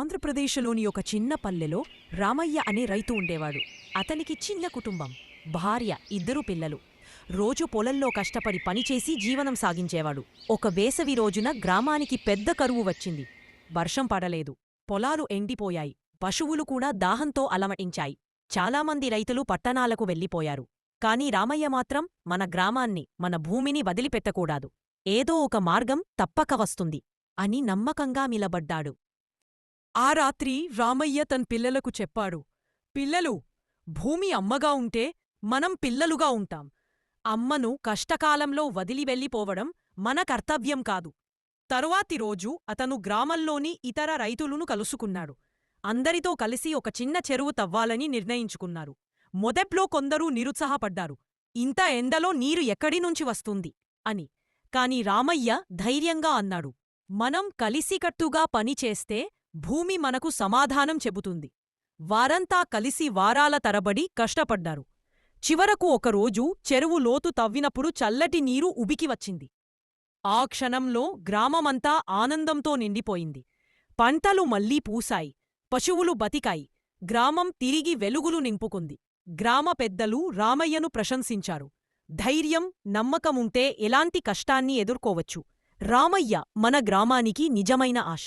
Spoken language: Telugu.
ఆంధ్రప్రదేశ్లోని ఒక చిన్న పల్లెలో రామయ్య అనే రైతు ఉండేవాడు. అతనికి చిన్న కుటుంబం భార్య ఇద్దరు పిల్లలు. రోజు పొలంలో కష్టపడి పనిచేసి జీవనం సాగించేవాడు. ఒక వేసవి రోజున గ్రామానికి పెద్ద కరువు వచ్చింది. వర్షం పడలేదు. పొలాలు ఎండిపోయాయి. పశువులు కూడా దాహంతో అలమటించాయి. చాలామంది రైతులు పట్టణాలకు వెళ్ళిపోయారు. కాని రామయ్య మాత్రం మన గ్రామాన్ని మన భూమిని వదిలిపెట్టకూడాదు. ఏదో ఒక మార్గం తప్పక వస్తుంది అని నమ్మకంగా నిలబడ్డాడు. ఆ రాత్రి రామయ్య తన్ పిల్లలకు చెప్పాడు పిల్లలు భూమి అమ్మగా ఉంటే మనం పిల్లలుగా ఉంటాం. అమ్మను కష్టకాలంలో వదిలి వెళ్ళిపోవడం మన కర్తవ్యం కాదు. తరువాతి రోజు అతను గ్రామంలోని ఇతర రైతులను కలుసుకున్నాడు. అందరితో కలిసి ఒక చిన్న చెరువు తవ్వాలని నిర్ణయించుకున్నారు. మొదట్లో కొందరు నిరుత్సాహపడ్డారు. ఇంత ఎండలో నీరు ఎక్కడి నుంచి వస్తుంది అని. కాని రామయ్య ధైర్యంగా అన్నాడు మనం కలిసికట్టుగా పనిచేస్తే భూమి మనకు సమాధానం చెబుతుంది. వారంతా కలిసి వారాల తరబడి కష్టపడ్డారు. చివరకు ఒకరోజు చెరువు లోతు తవ్వినప్పుడు చల్లటి నీరు ఉబికి వచ్చింది. ఆ క్షణంలో గ్రామమంతా ఆనందంతో నిండిపోయింది. పంటలు మళ్ళీ పూసాయి పశువులు బతికాయి. గ్రామం తిరిగి వెలుగులు నింపుకుంది. గ్రామ పెద్దలు రామయ్యను ప్రశంసించారు. ధైర్యం నమ్మకముంటే ఎలాంటి కష్టాన్ని ఎదుర్కోవచ్చు? రామయ్య మన గ్రామానికి నిజమైన ఆశ.